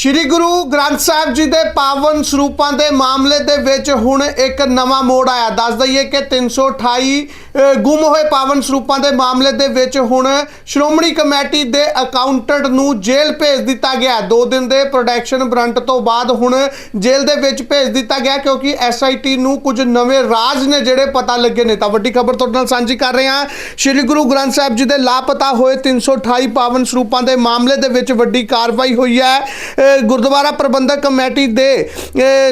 ਸ਼੍ਰੀ ਗੁਰੂ ਗ੍ਰੰਥ ਸਾਹਿਬ ਜੀ ਦੇ ਪਾਵਨ ਸਰੂਪਾਂ ਦੇ ਮਾਮਲੇ ਦੇ ਵਿੱਚ ਹੁਣ ਇੱਕ ਨਵਾਂ ਮੋੜ ਆਇਆ। ਦੱਸ ਦਈਏ ਕਿ 328 ਅ, ਗੁੰਮ ਹੋਏ ਪਾਵਨ ਸਰੂਪਾਂ ਦੇ ਮਾਮਲੇ ਦੇ ਵਿੱਚ ਹੁਣ ਸ਼੍ਰੋਮਣੀ ਕਮੇਟੀ ਦੇ ਅਕਾਊਂਟੈਂਟ ਨੂੰ ਜੇਲ੍ਹ ਭੇਜ ਦਿੱਤਾ ਗਿਆ। ਦੋ ਦਿਨ ਦੇ ਪ੍ਰੋਟੈਕਸ਼ਨ ਵਾਰੰਟ ਤੋਂ ਬਾਅਦ ਹੁਣ ਜੇਲ੍ਹ ਦੇ ਵਿੱਚ ਭੇਜ ਦਿੱਤਾ ਗਿਆ ਕਿਉਂਕਿ ਐਸਆਈਟੀ ਨੂੰ ਕੁਝ ਨਵੇਂ ਰਾਜ ਨੇ ਜਿਹੜੇ ਪਤਾ ਲੱਗੇ ਨੇ। ਤਾਂ ਵੱਡੀ ਖਬਰ ਤੁਹਾਡੇ ਨਾਲ ਸਾਂਝੀ ਕਰ ਰਹੇ ਹਾਂ। ਸ਼੍ਰੀ ਗੁਰੂ ਗ੍ਰੰਥ ਸਾਹਿਬ ਜੀ ਦੇ ਲਾਪਤਾ ਹੋਏ 328 ਪਾਵਨ ਸਰੂਪਾਂ ਦੇ ਮਾਮਲੇ ਦੇ ਵਿੱਚ ਵੱਡੀ ਕਾਰਵਾਈ ਹੋਈ ਹੈ। ਗੁਰਦੁਆਰਾ ਪ੍ਰਬੰਧਕ ਕਮੇਟੀ ਦੇ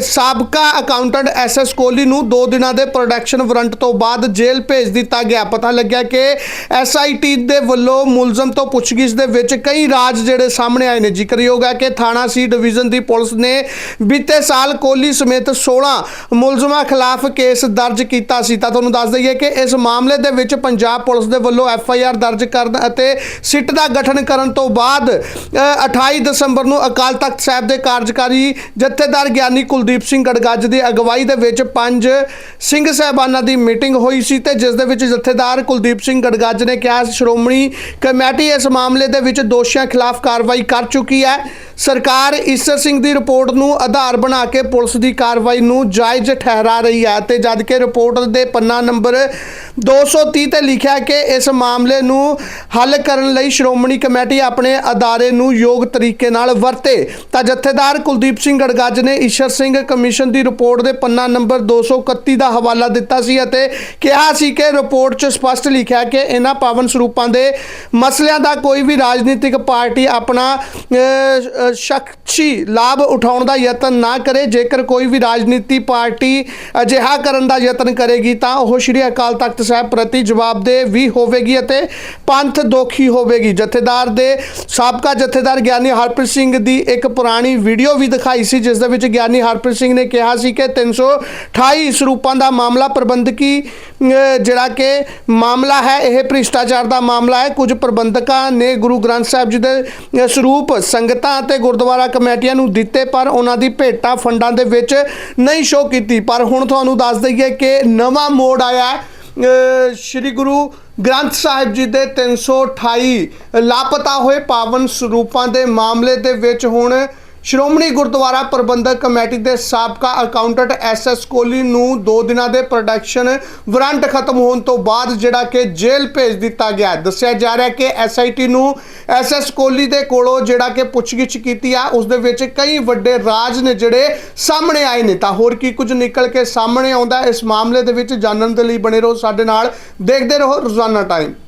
ਸਾਬਕਾ ਅਕਾਊਂਟੈਂਟ ਐਸਐਸ ਕੋਹਲੀ ਨੂੰ 2 ਦਿਨਾਂ ਦੇ ਪ੍ਰੋਡਕਸ਼ਨ ਵਾਰੰਟ ਤੋਂ ਬਾਅਦ ਜੇਲ੍ਹ ਭੇਜ ਦਿੱਤਾ ਗਿਆ। ਪਤਾ ਲੱਗਿਆ ਕਿ ਐੱਸ ਆਈ ਟੀ ਦੇ ਵੱਲੋਂ ਮੁਲਜ਼ਮ ਤੋਂ ਪੁੱਛਗਿੱਛ ਦੇ ਵਿੱਚ ਕਈ ਰਾਜ ਜਿਹੜੇ ਸਾਹਮਣੇ ਆਏ ਨੇ। ਜ਼ਿਕਰਯੋਗ ਹੈ ਕਿ ਥਾਣਾ ਸੀ ਡਿਵੀਜ਼ਨ ਦੀ ਪੁਲਿਸ ਨੇ ਬੀਤੇ ਸਾਲ ਕੋਹਲੀ ਸਮੇਤ 16 ਮੁਲਜ਼ਮਾਂ ਖਿਲਾਫ ਕੇਸ ਦਰਜ ਕੀਤਾ ਸੀ। ਤਾਂ ਤੁਹਾਨੂੰ ਦੱਸ ਦਈਏ ਕਿ ਇਸ ਮਾਮਲੇ ਦੇ ਵਿੱਚ ਪੰਜਾਬ ਪੁਲਿਸ ਦੇ ਵੱਲੋਂ ਐਫ ਆਈ ਆਰ ਦਰਜ ਕਰਨ ਅਤੇ ਸਿੱਟ ਦਾ ਗਠਨ ਕਰਨ ਤੋਂ ਬਾਅਦ ਅ, 28 ਦਸੰਬਰ ਨੂੰ ਅਕਾਲ ਤਖਤ ਸਾਹਿਬ ਦੇ ਕਾਰਜਕਾਰੀ ਜਥੇਦਾਰ ਗਿਆਨੀ ਕੁਲਦੀਪ ਸਿੰਘ ਗੜਗੱਜ ਦੀ ਅਗਵਾਈ ਦੇ ਵਿੱਚ ਪੰਜ ਸਿੰਘ ਸਾਹਿਬਾਨਾਂ ਦੀ ਮੀਟਿੰਗ ਹੋਈ ਸੀ ਤੇ ਜਿਸ ਦੇ ਵਿੱਚ ਜਥੇਦਾਰ ਕੁਲਦੀਪ ਸਿੰਘ ਗੜਗੱਜ ਨੇ ਕਿਹਾ ਸ਼੍ਰੋਮਣੀ ਕਮੇਟੀ ਇਸ ਮਾਮਲੇ ਦੇ ਵਿੱਚ ਦੋਸ਼ੀਆਂ ਖਿਲਾਫ ਕਾਰਵਾਈ ਕਰ ਚੁੱਕੀ ਹੈ। ਸਰਕਾਰ ਈਸਰ ਸਿੰਘ ਦੀ ਰਿਪੋਰਟ ਨੂੰ ਆਧਾਰ ਬਣਾ ਕੇ ਪੁਲਿਸ ਦੀ ਕਾਰਵਾਈ ਨੂੰ ਜਾਇਜ਼ ਠਹਿਰਾ ਰਹੀ ਹੈ। ਤੇ ਜਦ ਕਿ ਰਿਪੋਰਟ ਦੇ ਪੰਨਾ ਨੰਬਰ 230 ਤੇ ਲਿਖਿਆ ਕਿ ਇਸ ਮਾਮਲੇ ਨੂੰ ਹੱਲ ਕਰਨ ਲਈ ਸ਼੍ਰੋਮਣੀ ਕਮੇਟੀ ਆਪਣੇ ਅਦਾਰੇ ਨੂੰ ਯੋਗ ਤਰੀਕੇ ਨਾਲ ਵਰਤੇ। ਤਾਂ ਜਥੇਦਾਰ ਕੁਲਦੀਪ ਸਿੰਘ ਗੜਗੱਜ ਨੇ ਈਸ਼ਰ ਸਿੰਘ ਕਮਿਸ਼ਨ ਦੀ ਰਿਪੋਰਟ ਦੇ ਪੰਨਾ ਨੰਬਰ 231 ਦਾ ਹਵਾਲਾ ਦਿੱਤਾ ਸੀ ਅਤੇ ਕਿਹਾ ਸੀ ਕਿ ਰਿਪੋਰਟ 'ਚ ਸਪਸ਼ਟ ਲਿਖਿਆ ਕਿ ਇਹਨਾਂ ਪਾਵਨ ਸਰੂਪਾਂ ਦੇ ਮਸਲਿਆਂ ਦਾ ਕੋਈ ਵੀ ਰਾਜਨੀਤਿਕ ਪਾਰਟੀ ਆਪਣਾ ਸ਼ਖਸੀ ਲਾਭ ਉਠਾਉਣ ਦਾ ਯਤਨ ਨਾ ਕਰੇ। ਜੇਕਰ ਕੋਈ ਵੀ ਰਾਜਨੀਤੀ ਪਾਰਟੀ ਅਜਿਹਾ ਕਰਨ ਦਾ ਯਤਨ ਕਰੇਗੀ ਤਾਂ ਉਹ ਸ਼੍ਰੀ ਅਕਾਲ ਤਖਤ ਸਾਹਿਬ ਪ੍ਰਤੀ ਜਵਾਬਦੇਹ ਵੀ ਹੋਵੇਗੀ ਅਤੇ ਪੰਥ ਦੋਖੀ ਹੋਵੇਗੀ। ਜਥੇਦਾਰ ਦੇ ਸਾਬਕਾ ਜਥੇਦਾਰ ਗਿਆਨੀ ਹਰਪ੍ਰੀਤ ਸਿੰਘ ਦੀ ਇੱਕ ਪੁਰਾਣੀ ਵੀਡੀਓ ਵੀ ਦਿਖਾਈ ਸੀ, ਜਿਸ ਦੇ ਵਿੱਚ ਗਿਆਨੀ ਹਰਪ੍ਰੀਤ ਸਿੰਘ ਨੇ ਕਿਹਾ ਸੀ ਕਿ 328 ਸਰੂਪਾਂ ਦਾ ਮਾਮਲਾ ਪ੍ਰਬੰਧਕੀ ਜਿਹੜਾ ਕਿ ਮਾਮਲਾ ਹੈ, ਇਹ ਭ੍ਰਿਸ਼ਟਾਚਾਰ ਦਾ ਮਾਮਲਾ ਹੈ। ਕੁਝ ਪ੍ਰਬੰਧਕਾਂ ਨੇ ਗੁਰੂ ਗ੍ਰੰਥ ਸਾਹਿਬ ਜੀ ਦੇ ਸਰੂਪ ਸੰਗਤਾਂ ਅਤੇ ਗੁਰਦੁਆਰਾ ਕਮੇਟੀਆਂ ਨੂੰ ਦਿੱਤੇ, ਪਰ ਉਹਨਾਂ ਦੀ ਭੇਟਾ ਫੰਡਾਂ ਦੇ ਵਿੱਚ ਨਹੀਂ ਸ਼ੋਅ ਕੀਤੀ। ਪਰ ਹੁਣ ਤੁਹਾਨੂੰ ਦੱਸ ਦਈਏ ਕਿ ਨਵਾਂ ਮੋੜ ਆਇਆ ਹੈ। ਸ਼੍ਰੀ ਗੁਰੂ ਗ੍ਰੰਥ ਸਾਹਿਬ ਜੀ ਦੇ 328 ਲਾਪਤਾ ਹੋਏ ਪਾਵਨ ਸਰੂਪਾਂ ਦੇ ਮਾਮਲੇ ਦੇ ਵਿੱਚ ਹੁਣ ਸ਼੍ਰੋਮਣੀ ਗੁਰਦੁਆਰਾ ਪ੍ਰਬੰਧਕ ਕਮੇਟੀ ਦੇ ਸਾਬਕਾ ਅਕਾਊਂਟੈਂਟ ਐਸਐਸ ਕੋਹਲੀ ਨੂੰ 2 ਦਿਨਾਂ ਦੇ ਪ੍ਰੋਡਕਸ਼ਨ ਵਾਰੰਟ ਖਤਮ ਹੋਣ ਤੋਂ ਬਾਅਦ ਜਿਹੜਾ ਕਿ ਜੇਲ੍ਹ ਭੇਜ ਦਿੱਤਾ ਗਿਆ ਦੱਸਿਆ ਜਾ ਰਿਹਾ ਕਿ ਹੈ ਆਈ ਟੀ ਨੂੰ ਐਸਐਸ ਕੋਹਲੀ ਦੇ ਕੋਲੋਂ ਜਿਹੜਾ ਕਿ ਪੁੱਛਗਿੱਛ ਕੀਤੀ ਆ, ਉਸ ਦੇ ਵਿੱਚ ਕਈ ਵੱਡੇ ਰਾਜ ਨੇ ਜਿਹੜੇ ਸਾਹਮਣੇ ਆਏ ਨੇ। ਤਾਂ ਹੋਰ ਕੀ ਕੁਝ ਨਿਕਲ ਕੇ ਸਾਹਮਣੇ ਆਉਂਦਾ ਇਸ ਮਾਮਲੇ ਦੇ ਵਿੱਚ ਜਾਣਨ ਦੇ ਲਈ ਬਣੇ ਰਹੋ ਸਾਡੇ ਨਾਲ। ਦੇਖਦੇ ਰਹੋ ਰੋਜ਼ਾਨਾ ਟਾਈਮ।